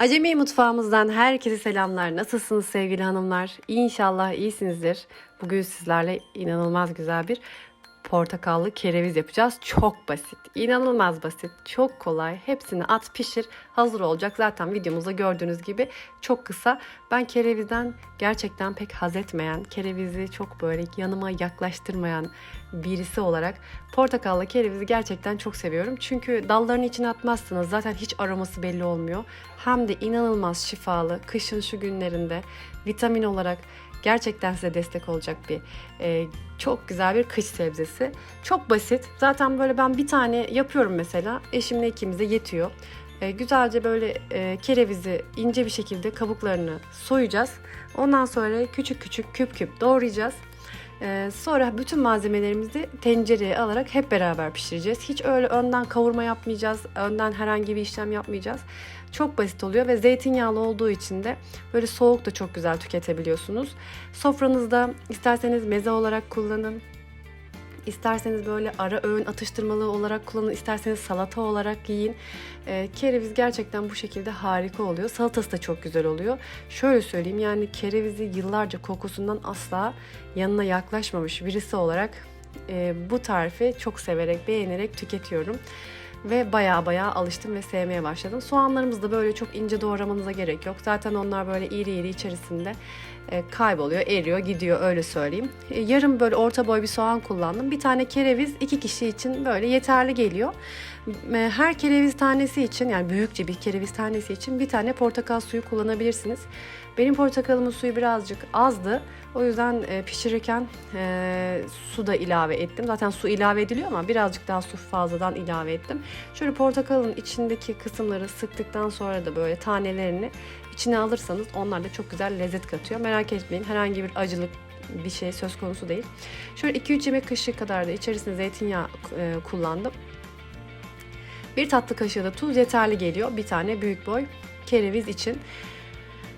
Acemi mutfağımızdan herkese selamlar. Nasılsınız sevgili hanımlar? İnşallah iyisinizdir. Bugün sizlerle inanılmaz güzel bir portakallı kereviz yapacağız. Çok basit. İnanılmaz basit. Çok kolay. Hepsini at pişir. Hazır olacak. Zaten videomuzda gördüğünüz gibi çok kısa. Ben kerevizden gerçekten pek haz etmeyen, kerevizi çok böyle yanıma yaklaştırmayan birisi olarak portakallı kerevizi gerçekten çok seviyorum. Çünkü dallarını içine atmazsınız. Zaten hiç aroması belli olmuyor. Hem de inanılmaz şifalı. Kışın şu günlerinde vitamin olarak gerçekten size destek olacak bir e, çok güzel bir kış sebzesi. Çok basit. Zaten böyle ben bir tane yapıyorum mesela. Eşimle ikimize yetiyor. E, güzelce böyle e, kerevizi ince bir şekilde kabuklarını soyacağız. Ondan sonra küçük küçük küp küp doğrayacağız. Ee, sonra bütün malzemelerimizi tencereye alarak hep beraber pişireceğiz. Hiç öyle önden kavurma yapmayacağız. Önden herhangi bir işlem yapmayacağız. Çok basit oluyor ve zeytinyağlı olduğu için de böyle soğuk da çok güzel tüketebiliyorsunuz. Sofranızda isterseniz meze olarak kullanın. İsterseniz böyle ara öğün atıştırmalığı olarak kullanın, isterseniz salata olarak yiyin. Ee, kereviz gerçekten bu şekilde harika oluyor. Salatası da çok güzel oluyor. Şöyle söyleyeyim yani kerevizi yıllarca kokusundan asla yanına yaklaşmamış birisi olarak e, bu tarifi çok severek, beğenerek tüketiyorum. Ve baya baya alıştım ve sevmeye başladım. Soğanlarımızı da böyle çok ince doğramanıza gerek yok. Zaten onlar böyle iri iri içerisinde e, kayboluyor, eriyor, gidiyor öyle söyleyeyim. E, yarım böyle orta boy bir soğan kullandım. Bir tane kereviz iki kişi için böyle yeterli geliyor. E, her kereviz tanesi için yani büyükçe bir kereviz tanesi için bir tane portakal suyu kullanabilirsiniz. Benim portakalımın suyu birazcık azdı. O yüzden e, pişirirken e, su da ilave ettim. Zaten su ilave ediliyor ama birazcık daha su fazladan ilave ettim. Şöyle portakalın içindeki kısımları sıktıktan sonra da böyle tanelerini içine alırsanız onlar da çok güzel lezzet katıyor. Merak etmeyin herhangi bir acılık bir şey söz konusu değil. Şöyle 2-3 yemek kaşığı kadar da içerisine zeytinyağı e, kullandım. Bir tatlı kaşığı da tuz yeterli geliyor. Bir tane büyük boy kereviz için.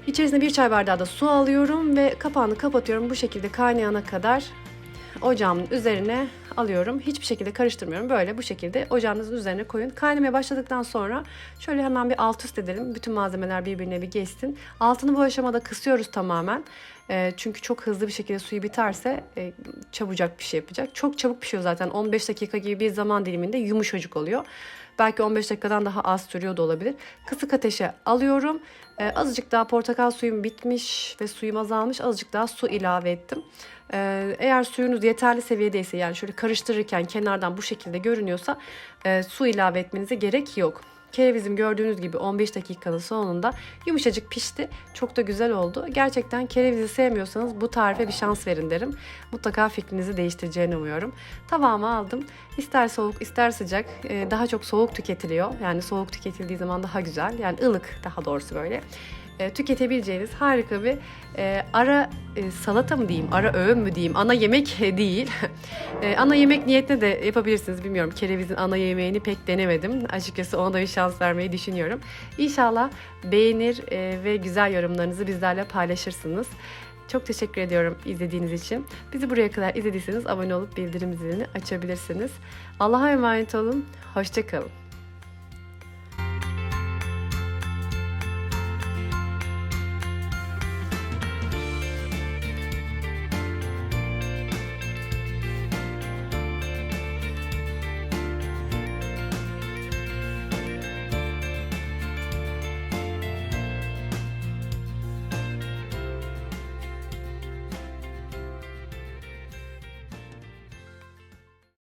İçerisine bir çay bardağı da su alıyorum ve kapağını kapatıyorum. Bu şekilde kaynayana kadar ocağımın üzerine alıyorum. Hiçbir şekilde karıştırmıyorum. Böyle bu şekilde ocağınızın üzerine koyun. Kaynamaya başladıktan sonra şöyle hemen bir alt üst edelim. Bütün malzemeler birbirine bir geçsin. Altını bu aşamada kısıyoruz tamamen. E, çünkü çok hızlı bir şekilde suyu biterse e, çabucak bir şey yapacak. Çok çabuk pişiyor zaten. 15 dakika gibi bir zaman diliminde yumuşacık oluyor. Belki 15 dakikadan daha az sürüyor da olabilir. Kısık ateşe alıyorum. Ee, azıcık daha portakal suyum bitmiş ve suyum azalmış. Azıcık daha su ilave ettim. Ee, eğer suyunuz yeterli seviyedeyse yani şöyle karıştırırken kenardan bu şekilde görünüyorsa e, su ilave etmenize gerek yok. Kerevizim gördüğünüz gibi 15 dakikanın sonunda yumuşacık pişti. Çok da güzel oldu. Gerçekten kerevizi sevmiyorsanız bu tarife bir şans verin derim. Mutlaka fikrinizi değiştireceğini umuyorum. Tavama aldım. İster soğuk ister sıcak e, daha çok soğuk tüketiliyor. Yani soğuk tüketildiği zaman daha güzel. Yani ılık daha doğrusu böyle e, tüketebileceğiniz harika bir e, ara e, salata mı diyeyim, ara öğün mü diyeyim, ana yemek değil. e, ana yemek niyetine de yapabilirsiniz. Bilmiyorum kerevizin ana yemeğini pek denemedim. Açıkçası ona da bir şans vermeyi düşünüyorum. İnşallah beğenir e, ve güzel yorumlarınızı bizlerle paylaşırsınız. Çok teşekkür ediyorum izlediğiniz için. Bizi buraya kadar izlediyseniz abone olup bildirim zilini açabilirsiniz. Allah'a emanet olun. Hoşçakalın.